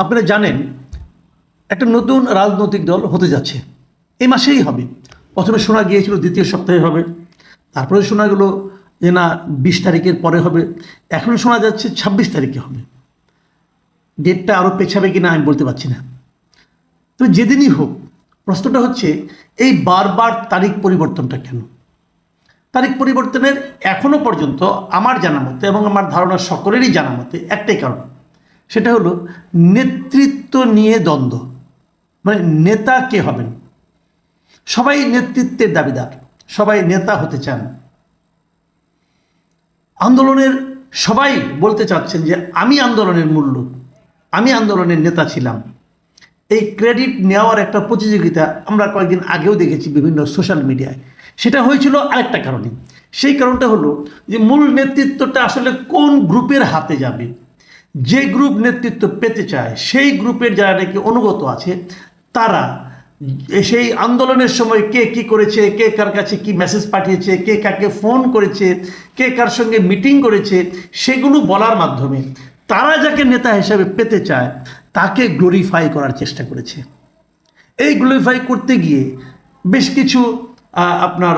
আপনারা জানেন, একটা নতুন রাজনৈতিক দল হতে যাচ্ছে। এই মাসেই হবে। প্রথমে শোনা গিয়েছিল দ্বিতীয় সপ্তাহে হবে। তারপরে শোনা গেলো যে না, বিশ তারিখের পরে হবে। এখন শোনা যাচ্ছে ছাব্বিশ তারিখে হবে। ডেটটা আরও পেছাবে কি না আমি বলতে পারছি না। তো যেদিনই হোক, প্রশ্নটা হচ্ছে, এই বারবার তারিখ পরিবর্তনটা কেন? তারিখ পরিবর্তনের এখনও পর্যন্ত আমার জানা মতে এবং আমার ধারণা সকলেরই জানা মতে একটাই কারণ। সেটা হলো নেতৃত্ব নিয়ে দ্বন্দ্ব। মানে নেতা কে হবেন? সবাই নেতৃত্বের দাবিদার, সবাই নেতা হতে চান। আন্দোলনের সবাই বলতে চাচ্ছেন যে আমি আন্দোলনের মূল্য আমি আন্দোলনের নেতা ছিলাম। এই ক্রেডিট নেওয়ার একটা প্রতিযোগিতা আমরা কয়েকদিন আগেও দেখেছি বিভিন্ন সোশ্যাল মিডিয়ায়। সেটা হয়েছিল আরেকটা কারণে। সেই কারণটা হলো যে মূল নেতৃত্বটা আসলে কোন গ্রুপের হাতে যাবে? যে গ্রুপ নেতৃত্ব পেতে চায়, সেই গ্রুপের যারা নাকি অনুগত আছে, তারা সেই আন্দোলনের সময় কে কি করেছে, কে কার কাছে কি মেসেজ পাঠিয়েছে, কে কাকে ফোন করেছে, কে কার সঙ্গে মিটিং করেছে, সেগুলো বলার মাধ্যমে তারা যাকে নেতা হিসাবে পেতে চায়, তাকে গ্লোরিফাই করার চেষ্টা করেছে। এই গ্লোরিফাই করতে গিয়ে বেশ কিছু আপনার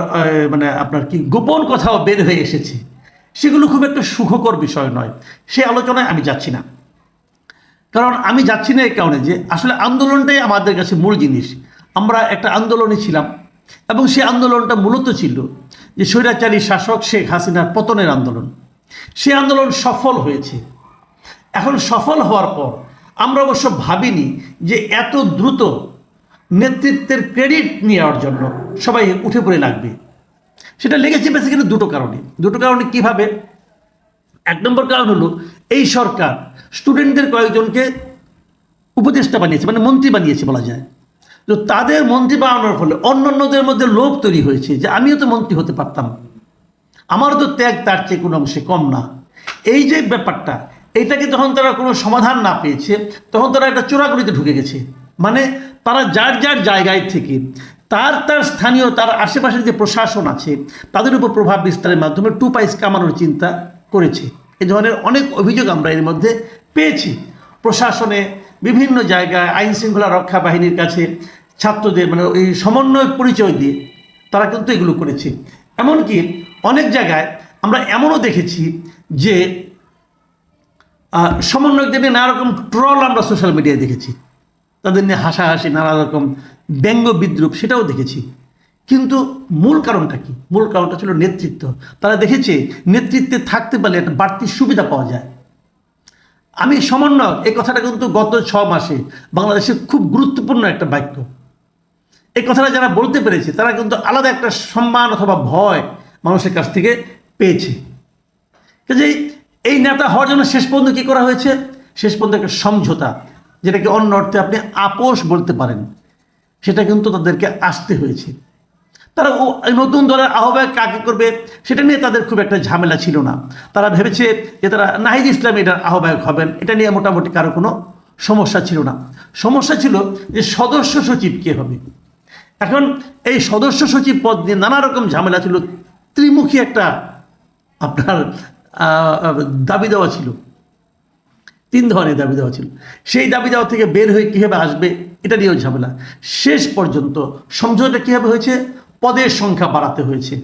মানে আপনার কি গোপন কথাও বের হয়ে এসেছে। সেগুলো খুব একটা সুখকর বিষয় নয়। সেই আলোচনায় আমি যাচ্ছি না। কারণ আমি যাচ্ছি না এই কারণে যে আসলে আন্দোলনটাই আমাদের কাছে মূল জিনিস। আমরা একটা আন্দোলনে ছিলাম এবং সেই আন্দোলনটা মূলত ছিল যে স্বৈরাচারী শাসক শেখ হাসিনার পতনের আন্দোলন। সে আন্দোলন সফল হয়েছে। এখন সফল হওয়ার পর আমরা অবশ্য ভাবিনি যে এত দ্রুত নেতৃত্বের ক্রেডিট নেওয়ার জন্য সবাই উঠে পড়ে লাগবে। সেটা লেগেছে বেসিক্যালি দুটো কারণে। দুটো কারণে কীভাবে? এক নম্বর কারণ হলো, এই সরকার স্টুডেন্টদের কয়েকজনকে উপদেষ্টা বানিয়েছে মানে মন্ত্রী বানিয়েছে বলা যায়। তো তাদের মন্ত্রী বানানোর ফলে অন্যান্যদের মধ্যে লোভ তৈরি হয়েছে যে আমিও তো মন্ত্রী হতে পারতাম। আমারও তো ত্যাগ তার চেয়ে কোনো অংশে কম না। এই যে ব্যাপারটা এইটাকে যখন তারা কোনো সমাধান না পেয়েছে, তখন তারা একটা চোরাগুলিতে ঢুকে গেছে। মানে তারা যার যার জায়গায় থেকে তার তার স্থানীয়, তার আশেপাশের যে প্রশাসন আছে, তাদের উপর প্রভাব বিস্তারের মাধ্যমে টু পাইস কামানোর চিন্তা করেছে। এ ধরনের অনেক অভিযোগ আমরা এর মধ্যে পেয়েছি। প্রশাসনে বিভিন্ন জায়গায় আইন শৃঙ্খলা রক্ষা বাহিনীর কাছে ছাত্রদের মানে এই সমন্বয় পরিচয় দিয়ে তারা কিন্তু এগুলো করেছে। এমনকি অনেক জায়গায় আমরা এমনও দেখেছি যে সমন্বয়কদের নিয়ে নানা রকম ট্রল আমরা সোশ্যাল মিডিয়ায় দেখেছি। তাদের নিয়ে হাসাহাসি, নানা রকম ব্যঙ্গ বিদ্রুপ সেটাও দেখেছি। কিন্তু মূল কারণটা কি? মূল কারণটা ছিল নেতৃত্ব। তারা দেখেছে নেতৃত্বে থাকতে পারলে একটা বাড়তি সুবিধা পাওয়া যায়। আমি সমন্বয়ক, এই কথাটা কিন্তু গত ছ মাসে বাংলাদেশে খুব গুরুত্বপূর্ণ একটা বাক্য। এই কথাটা যারা বলতে পেরেছে, তারা কিন্তু আলাদা একটা সম্মান অথবা ভয় মানুষের কাছ থেকে পেয়েছে। কাজেই এই নেতা হওয়ার জন্য শেষ পর্যন্ত কী করা হয়েছে? শেষ পর্যন্ত একটা সমঝোতা, যেটাকে অন্য অর্থে আপনি আপোষ বলতে পারেন। সেটা কিন্তু তাদেরকে আসতে হয়েছে। তারা নতুন দলের আহ্বায়ক কাকে করবে, সেটা নিয়ে তাদের খুব একটা ঝামেলা ছিল না। তারা ভেবেছে যে তারা নাহিদ ইসলাম এটার আহ্বায়ক হবেন, এটা নিয়ে মোটামুটি কারও কোনো সমস্যা ছিল না। সমস্যা ছিল যে সদস্য সচিব কে হবে। এখন এই সদস্য সচিব পদ নিয়ে নানা রকম ঝামেলা ছিল, ত্রিমুখী একটা আপনার দাবি দেওয়া ছিল। তিন ধরনের দাবি দেওয়া ছিল। সেই দাবি দেওয়া থেকে বের হয়ে কীভাবে আসবে এটা নিয়েও ঝামেলা। শেষ পর্যন্ত সমঝোতা কীভাবে হয়েছে? পদের সংখ্যা বাড়াতে হয়েছে।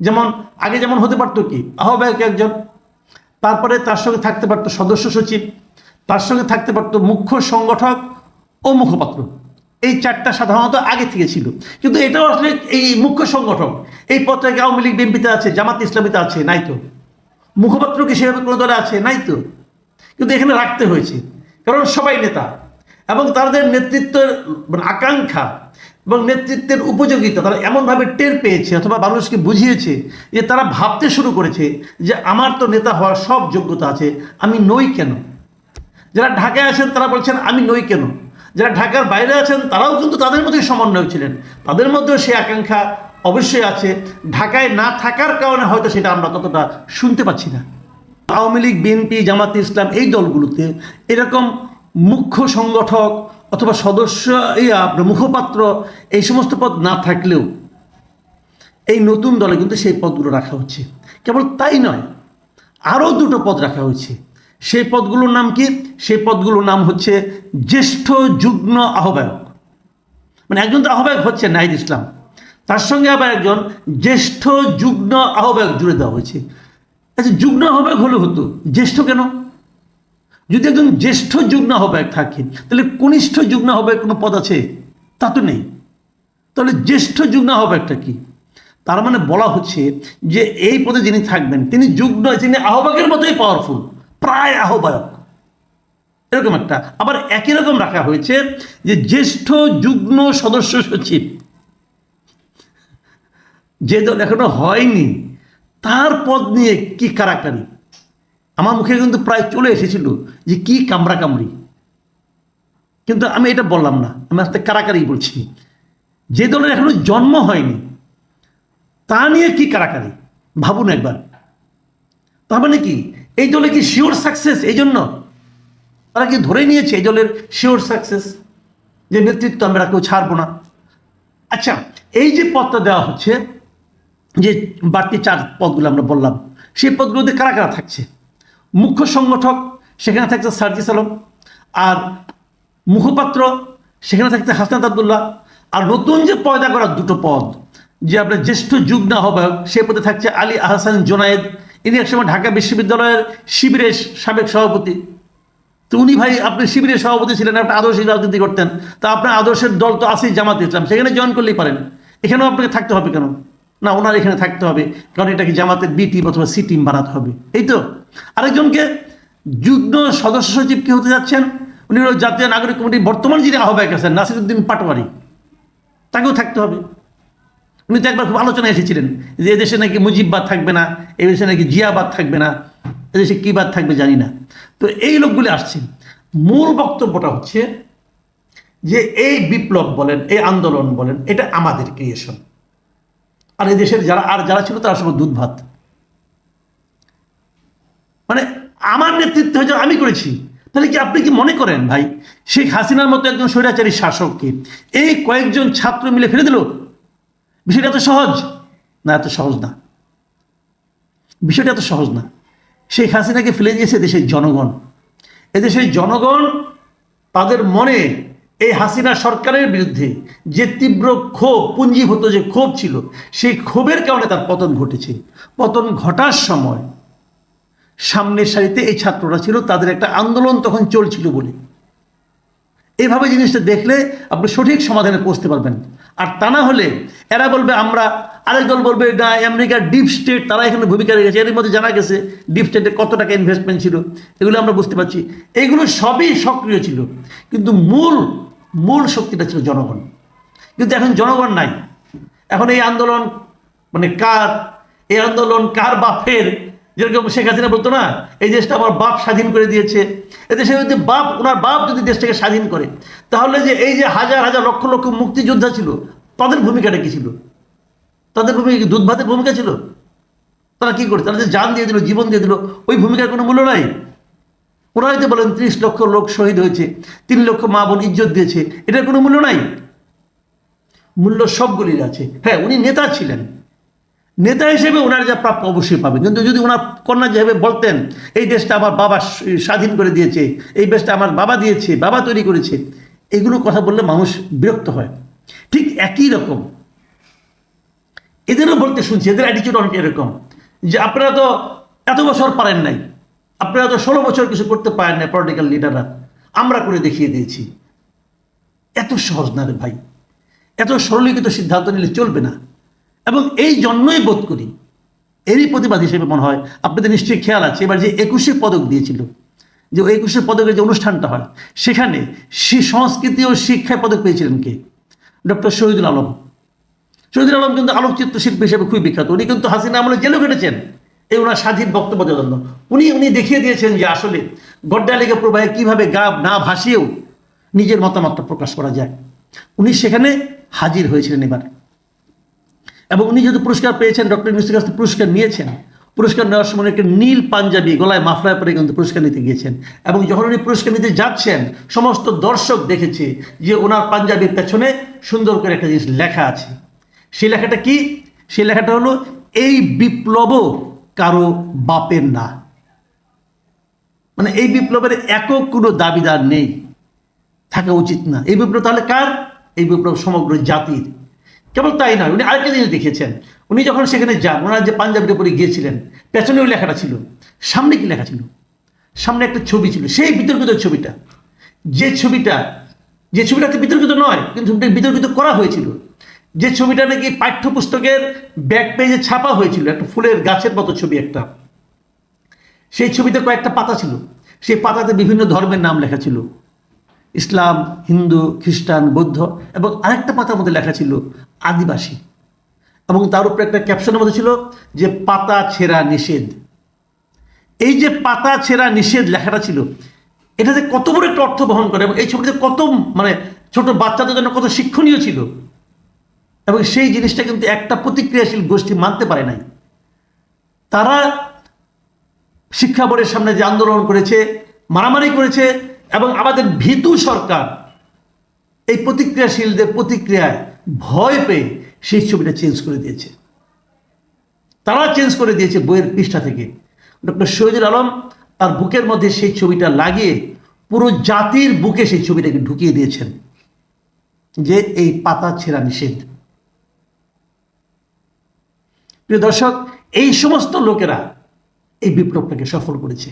যেমন, আগে যেমন হতে পারতো কি, আহ্বায়ক একজন, তারপরে তার সঙ্গে থাকতে পারতো সদস্য সচিব, তার সঙ্গে থাকতে পারতো মুখ্য সংগঠক ও মুখপাত্র। এই চারটা সাধারণত আগে থেকে ছিল। কিন্তু এটাও আসলে এই মুখ্য সংগঠক, এই পদটা কি আওয়ামী লীগ, বিএনপিতে আছে, জামাত ইসলামীতে আছে, নাই তো? মুখপাত্র কি সেভাবে কোনো দলে আছে? নাই তো? কিন্তু এখানে রাখতে হয়েছে। কারণ সবাই নেতা। এবং তাদের নেতৃত্বের মানে আকাঙ্ক্ষা এবং নেতৃত্বের উপযোগিতা তারা এমনভাবে টের পেয়েছে অথবা মানুষকে বুঝিয়েছে যে তারা ভাবতে শুরু করেছে যে আমার তো নেতা হওয়ার সব যোগ্যতা আছে, আমি নই কেন? যারা ঢাকায় আছেন তারা বলছেন, আমি নই কেন? যারা ঢাকার বাইরে আছেন তারাও কিন্তু তাদের মধ্যে সমন্বয় ছিলেন। তাদের মধ্যেও সেই আকাঙ্ক্ষা অবশ্যই আছে। ঢাকায় না থাকার কারণে হয়তো সেটা আমরা ততটা শুনতে পাচ্ছি না। আওয়ামী লীগ, বিএনপি, জামাত ইসলাম এই দলগুলোতে এরকম মুখ্য সংগঠক অথবা সদস্য আপনার মুখপাত্র, এই সমস্ত পদ না থাকলেও এই নতুন দলে কিন্তু সেই পদগুলো রাখা হচ্ছে। কেবল তাই নয়, আরও দুটো পদ রাখা হয়েছে। সেই পদগুলোর নাম কি? সেই পদগুলোর নাম হচ্ছে জ্যেষ্ঠ যুগ্ম আহ্বায়ক। মানে একজন তো আহ্বায়ক হচ্ছে, নাহিদ ইসলাম। তার সঙ্গে আবার একজন জ্যেষ্ঠ যুগ্ম আহ্বায়ক জুড়ে দেওয়া হয়েছে। আচ্ছা যুগ্ম আহ্বায়ক হলে হতো। জ্যেষ্ঠ কেন? যদি একজন জ্যেষ্ঠ যুগ্ম আহ্বায়ক থাকে, তাহলে কনিষ্ঠ যুগ্ম আহ্বায়ক কোনো পদ আছে? তা তো নেই। তাহলে জ্যেষ্ঠ যুগ্ম আহ্বায়কটা কি? তার মানে বলা হচ্ছে যে এই পদে যিনি থাকবেন, তিনি যুগ্ম তিনি আহ্বায়কের মতোই পাওয়ারফুল প্রায় আহ্বায়ক। এরকম একটা। আবার একই রকম রাখা হয়েছে যে জ্যেষ্ঠ যুগ্ম সদস্য সচিব, যে দল এখনও হয়নি, তার পদ নিয়ে কি কারাকারি? আমার মুখে কিন্তু প্রায় চলে এসেছিল যে কি কামড়া কামড়ি। কিন্তু আমি এটা বললাম না, আমি আস্তে কারাকারি বলছি। যে দলের এখনও জন্ম হয়নি, তা নিয়ে কি কারাকারি? ভাবুন একবার। তার মানে কি? এই দলে কি শিওর সাকসেস এই জন্য? তারা কি ধরে নিয়েছে এই দলের শিওর সাকসেস যে নেতৃত্ব আমরা কেউ ছাড়বো না। আচ্ছা এই যে পদটা দেওয়া হচ্ছে, যে বাড়তি চার পদগুলো আমরা বললাম, সেই পদগুলোতে কারা কারা থাকছে? মুখ্য সংগঠক সেখানে থাকছে সার্জিস আলম, আর মুখপাত্র সেখানে থাকছে হাসনাত আবদুল্লাহ। আর নতুন যে পয়দা করা দুটো পদ, যে আপনার জ্যেষ্ঠ যুগ্ম আহ্বায়ক সে পদে থাকছে আলী আহসান জোনায়েদ। ইনি একসময় ঢাকা বিশ্ববিদ্যালয়ের শিবিরের সাবেক সভাপতি। তো উনি ভাই, আপনি শিবিরের সভাপতি ছিলেন একটা আদর্শিক রাজনীতি করতেন। তা আপনার আদর্শের দল তো আছেই জামাত ইসলাম, সেখানে জয়েন করলেই পারেন। এখানেও আপনাকে থাকতে হবে কেন? না, ওনার এখানে থাকতে হবে, কারণ এটাকে জামাতের বি টিম অথবা সি টিম বানাতে হবে। এই তো? আরেকজনকে যুগ্ম সদস্য সচিব কি হতে যাচ্ছেন, উনি হলো জাতীয় নাগরিক কমিটির বর্তমান যিনি আহ্বায়ক আছেন, নাসিরুদ্দিন পাটোয়ারি। তাকেও থাকতে হবে। উনি তো একবার খুব আলোচনায় এসেছিলেন যে এদেশে নাকি মুজিববাদ থাকবে না, এদেশে নাকি জিয়াবাদ থাকবে না, এদেশে কী বাদ থাকবে জানি না। তো এই লোকগুলি আসছে। মূল বক্তব্যটা হচ্ছে যে এই বিপ্লব বলেন, এই আন্দোলন বলেন, এটা আমাদের ক্রিয়েশন। আর এই দেশের যারা, আর যারা ছিল তারা সব দুধ ভাত মানে আমার নেতৃত্ব হয়েছে আমি করেছি। তাহলে কি আপনি কি মনে করেন ভাই, শেখ হাসিনার মতো একজন স্বৈরাচারী শাসককে এই কয়েকজন ছাত্র মিলে ফেলে দিল? বিষয়টা এত সহজ? না, এত সহজ না। বিষয়টা এত সহজ না। শেখ হাসিনাকে ফেলে দিয়েছে দেশের জনগণ। এদেশের জনগণ তাদের মনে এই হাসিনা সরকারের বিরুদ্ধে যে তীব্র ক্ষোভ, পুঞ্জীভূত যে ক্ষোভ ছিল, সেই ক্ষোভের কারণে তার পতন ঘটেছে। পতন ঘটার সময় সামনের সারিতে এই ছাত্ররা ছিল, তাদের একটা আন্দোলন তখন চলছিল বলে। এইভাবে জিনিসটা দেখলে আপনি সঠিক সমাধানে পৌঁছতে পারবেন। আর তা না হলে এরা বলবে, আমরা আরেক দল বলবে, না আমেরিকার ডিপ স্টেট, তারা এখানে ভূমিকা রেখেছে। এর মধ্যে জানা গেছে, ডিপ স্টেটে কত টাকা ইনভেস্টমেন্ট ছিল, এগুলো আমরা বুঝতে পারছি। এইগুলো সবই সক্রিয় ছিল। কিন্তু মূল মূল শক্তিটা ছিল জনগণ। কিন্তু এখন জনগণ নাই। এখন এই আন্দোলন মানে কার? এই আন্দোলন কার বাপের যেরকম শেখ হাসিনা বলতো না, এই দেশটা আমার বাপ স্বাধীন করে দিয়েছে। এদেশে যদি বাপ, ওনার বাপ যদি দেশটাকে স্বাধীন করে, তাহলে যে এই যে হাজার হাজার লক্ষ লক্ষ মুক্তিযোদ্ধা ছিল, তাদের ভূমিকাটা কী ছিল? তাদের ভূমিকা দুধ ভাতের ভূমিকা ছিল? তারা কী করে? তারা যে জান দিয়ে দিল, জীবন দিয়ে দিল, ওই ভূমিকার কোনো মূল্য নাই। ওরা হয়তো বলেন, ত্রিশ লক্ষ লোক শহীদ হয়েছে, তিন লক্ষ মা বোন ইজ্জত দিয়েছে, এটার কোনো মূল্য নাই। মূল্য সবগুলির আছে। হ্যাঁ উনি নেতা ছিলেন। নেতা হিসেবে ওনার যা প্রাপ্য অবশ্যই পাবেন। কিন্তু যদি ওনার কন্যা যেভাবে বলতেন, এই দেশটা আমার বাবা স্বাধীন করে দিয়েছে, এই দেশটা আমার বাবা দিয়েছে, বাবা তৈরি করেছে, এগুলো কথা বললে মানুষ বিরক্ত হয়। ঠিক একই রকম। এদেরও বলতে শুনছি, এদের অ্যাটিচিউড অনেক এরকম। যে আপনারা তো এত বছর পারেন নাই, আপনারা তো ষোলো বছর কিছু করতে পারেন না পলিটিক্যাল লিডাররা আমরা করে দেখিয়ে দিয়েছি। এত সহজ না রে ভাই। এত সরলীকৃত সিদ্ধান্ত নিলে চলবে না। এবং এই জন্যই বোধ করি, এরই প্রতিবাদ হিসেবে মনে হয় আপনাদের নিশ্চয়ই খেয়াল আছে, এবার যে একুশে পদক দিয়েছিল, যে ওই একুশে পদকের যে অনুষ্ঠানটা হয়, সেখানে সংস্কৃতি ও শিক্ষায় পদক পেয়েছিলেন কে? ডক্টর শহীদুল আলম। শহীদুল আলম কিন্তু আলোকচিত্র শিল্পী হিসেবে খুবই বিখ্যাত। উনি কিন্তু হাসিনা আমলে জেলে কেটেছেন এই ওনার স্বাধীন বক্তব্য জন্য। উনি উনি দেখিয়ে দিয়েছেন যে আসলে গড্ডা লেগে প্রবাহে কীভাবে গা, না ভাসিয়েও নিজের মতামতটা প্রকাশ করা যায়। উনি সেখানে হাজির হয়েছিলেন এবার। এবং উনি যেহেতু পুরস্কার পেয়েছেন, ডক্টর ইউনুসের কাছ থেকে পুরস্কার নিয়েছেন, পুরস্কার নেওয়ার সময় একটা নীল পাঞ্জাবি গলায় মাফলায় পরে কিন্তু পুরস্কার নিতে গিয়েছেন। এবং যখন উনি পুরস্কার নিতে যাচ্ছেন, সমস্ত দর্শক দেখেছে যে ওনার পাঞ্জাবির পেছনে সুন্দর করে একটা জিনিস লেখা আছে। সেই লেখাটা কি? সেই লেখাটা হলো, এই বিপ্লব কারও বাপের না। মানে এই বিপ্লবের একক কোনো দাবিদার নেই। থাকা উচিত না। এই বিপ্লব তাহলে কার? এই বিপ্লব সমগ্র জাতির। কেবল তাই নয়, উনি আরেকটা জিনিস দেখেছেন উনি যখন সেখানে যান, ওনারা যে পাঞ্জাবির উপরে গিয়েছিলেন, পেছনে ওই লেখাটা ছিল। সামনে কি লেখা ছিল? সামনে একটা ছবি ছিল, সেই বিতর্কিত ছবিটা। যে ছবিটা, যে ছবিটাতে বিতর্কিত নয়, কিন্তু বিতর্কিত করা হয়েছিল। যে ছবিটা নাকি পাঠ্যপুস্তকের ব্যাক পেজে ছাপা হয়েছিল, একটা ফুলের গাছের মতো ছবি একটা। সেই ছবিতে কয়েকটা পাতা ছিল। সেই পাতাতে বিভিন্ন ধর্মের নাম লেখা ছিল। ইসলাম, হিন্দু, খ্রিস্টান, বৌদ্ধ এবং আরেকটা পাতার মধ্যে লেখা ছিল আদিবাসী। এবং তার উপরে একটা ক্যাপশনের মধ্যে ছিল যে পাতা ছেঁড়া নিষেধ। এই যে পাতা ছেঁড়া নিষেধ লেখাটা ছিল, এটা যে কত বড় একটা অর্থ বহন করে এবং এই ছবিতে কত মানে ছোট বাচ্চাদের জন্য কত শিক্ষণীয় ছিল। এবং সেই জিনিসটা কিন্তু একটা প্রতিক্রিয়াশীল গোষ্ঠী মানতে পারে নাই। তারা শিক্ষা বোর্ডের সামনে যে আন্দোলন করেছে, মারামারি করেছে এবং আমাদের ভীতু সরকার এই প্রতিক্রিয়াশীলদের প্রতিক্রিয়ায় ভয় পেয়ে সেই ছবিটা চেঞ্জ করে দিয়েছে। তারা চেঞ্জ করে দিয়েছে বইয়ের পৃষ্ঠা থেকে। ডক্টর শহীদুল আলম তার বুকের মধ্যে সেই ছবিটা লাগিয়ে পুরো জাতির বুকে সেই ছবিটাকে ঢুকিয়ে দিয়েছেন যে এই পাতা ছেঁড়া নিষেধ। প্রিয় দর্শক, এই সমস্ত লোকেরা এই বিপ্লবটাকে সফল করেছে।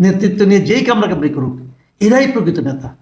নেতৃত্ব নিয়ে যেই কামরা কামড়ি করুক এরাই প্রকৃত নেতা।